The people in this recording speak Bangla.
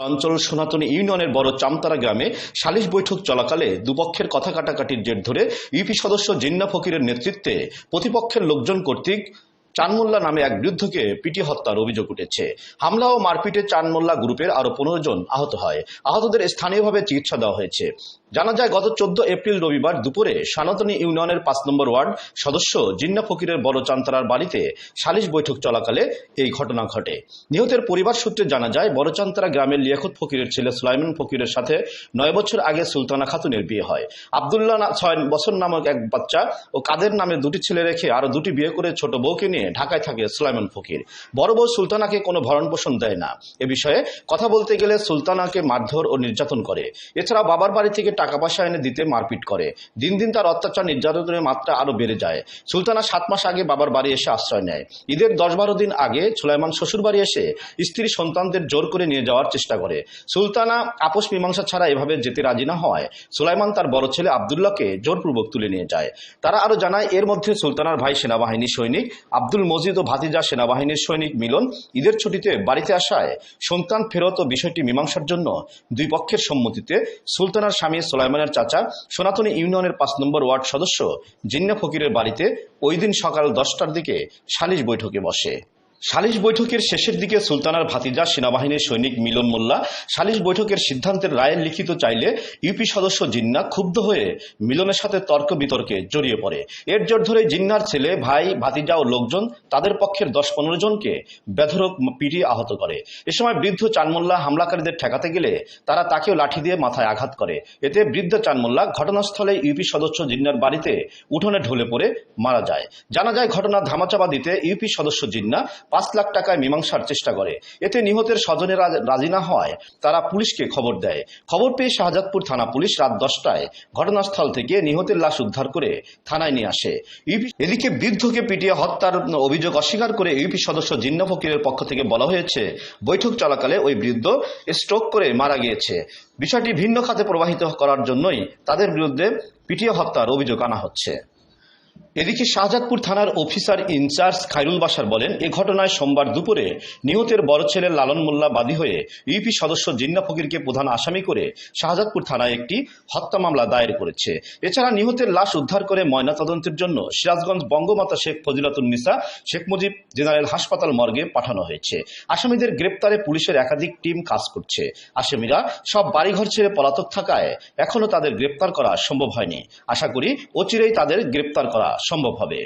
অঞ্চল সনাতন ইউনিয়নের বড় চামতারা গ্রামে সালিশ বৈঠক চলাকালে দুপক্ষের কথা কাটাকাটির জের ধরে ইউপি সদস্য জিন্না ফকিরের নেতৃত্বে প্রতিপক্ষের লোকজন কর্তৃক চানমোল্লা নামে এক বৃদ্ধকে পিটি হত্যার অভিযোগ উঠেছে। হামলা ও মারপিটে চানমোল্লা গ্রুপের আরও পনেরো জন আহত হয়। আহতদের স্থানীয়ভাবে চিকিৎসা দেওয়া হয়েছে। জানা যায়, গত চোদ্দ এপ্রিল রবিবার দুপুরে সনাতনী ইউনিয়নের পাঁচ নম্বর ওয়ার্ড সদস্য জিন্না ফকিরের বড় চান্তারার বাড়িতে সালিশ বৈঠক চলাকালে এই ঘটনা ঘটে। নিহতের পরিবার সূত্রে জানা যায়, বড় চান্তারা গ্রামের লিয়াকত ফকিরের ছেলে সুলাইমান ফকিরের সাথে নয় বছর আগে সুলতানা খাতুনের বিয়ে হয়। আবদুল্লাহ ছয় বছর নামক এক বাচ্চা ও কাদের নামে দুটি ছেলে রেখে আরও দুটি বিয়ে করে ছোট বউকে নিয়ে ঢাকায় থাকে সুলাইমান ফকির। বড় বউ সুলতানাকে কোনো ভরণ পোষণ দেয় না। এ বিষয়ে কথা বলতে গেলে সুলতানাকে মারধর ও নির্যাতন করে। এছাড়া বাবার বাড়ি থেকে টাকা পয়সা এনে দিতে মারপিট করে। দিন দিন তার অত্যাচার নির্যাতনের মাত্রা আরও বেড়ে যায়। সুলতানা সাত মাস আগে বাবার বাড়ি এসে আশ্রয় নেয়। ঈদের দশ বারো দিন আগে সুলাইমান শ্বশুর বাড়ি এসে স্ত্রী সন্তানদের জোর করে নিয়ে যাওয়ার চেষ্টা করে। সুলতানা আপোষ মীমাংসা ছাড়া এভাবে যেতে রাজি না হয় সুলাইমান তার বড় ছেলে আবদুল্লাহকে জোরপূর্বক তুলে নিয়ে যায়। তারা আরও জানায়, এর মধ্যে সুলতানার ভাই সেনাবাহিনী সৈনিক, আব্দুল মজিদ ও ভাতিজা সেনাবাহিনীর সৈনিক মিলন ঈদের ছুটিতে বাড়িতে আসায় সন্তান ফেরত ও বিষয়টি মীমাংসার জন্য দুই পক্ষের সম্মতিতে সুলতানার স্বামী সুলাইমানের চাচা, সনাতনী ইউনিয়নের পাঁচ নম্বর ওয়ার্ড সদস্য, জিন্না ফকিরের বাড়িতে ওইদিন সকাল দশটার দিকে সালিশ বৈঠকে বসে। সালিশ বৈঠকের শেষের দিকে সুলতানার ভাতিজা সেনাবাহিনীর সৈনিক মিলন মোল্লা সালিশ বৈঠকের সিদ্ধান্তের রায়ের লিখিত চাইলে ইউপি সদস্য জিন্না ক্ষুব্ধ হয়ে মিলনের সাথে তর্ক বিতর্কে জড়িয়ে পড়ে। এর জোর ধরে জিন্নার ছেলে, ভাই, ভাতিজা ও লোকজন তাদের পক্ষের দশ পনেরো জনকে বেধরক পিটিয়ে আহত করে। এ সময় বৃদ্ধ চানমোল্লা হামলাকারীদের ঠেকাতে গেলে তারা তাকেও লাঠি দিয়ে মাথায় আঘাত করে। এতে বৃদ্ধ চানমোল্লা ঘটনাস্থলে ইউপি সদস্য জিন্নার বাড়িতে উঠোনে ঢলে পড়ে মারা যায়। জানা যায় ঘটনা ধামাচাপা দিতে ইউপি সদস্য জিন্না পাঁচ লাখ টাকায় মীমাংসার চেষ্টা করে। এতে নিহতের স্বজনেরা রাজি না হয়। তারা পুলিশকে খবর দেয়। খবর পেয়ে শাহজাদপুর থানা পুলিশ রাত দশটায় ঘটনাস্থল থেকে নিহতের লাশ উদ্ধার করে থানায় নিয়ে আসে। ইউপি এদিকে বৃদ্ধকে পিটিয়ে হত্যার অভিযোগ অস্বীকার করে ইউপি সদস্য জিন্না ফকিরের পক্ষ থেকে বলা হয়েছে, বৈঠক চলাকালে ওই বৃদ্ধ স্ট্রোক করে মারা গিয়েছে। বিষয়টি ভিন্ন খাতে প্রবাহিত করার জন্যই তাদের বিরুদ্ধে পিটিয়ে হত্যার অভিযোগ আনা হচ্ছে। এদিকে শাহজাদপুর থানার অফিসার ইনচার্জ খাইরুল বাসার বলেন, এ ঘটনায় সোমবার দুপুরে নিহতের বড় ছেলে লালন মোল্লা বাদী হয়ে ইউপি সদস্য জিন্না ফকিরকে প্রধান আসামি করে শাহজাদপুর থানায় একটি হত্যা মামলা দায়ের করেছে। এছাড়া নিহতের লাশ উদ্ধার করে ময়নাতদন্তের জন্য সিরাজগঞ্জ বঙ্গমাতা শেখ ফজিলাতুন্নিসা শেখ মুজিব জেনারেল হাসপাতাল মর্গে পাঠানো হয়েছে। আসামিদের গ্রেপ্তারে পুলিশের একাধিক টিম কাজ করছে। আসামিরা সব বাড়িঘর ছেড়ে পলাতক থাকায় এখনও তাদের গ্রেপ্তার করা সম্ভব হয়নি। আশা করি অচিরেই তাদের গ্রেপ্তার করা সম্ভব হবে।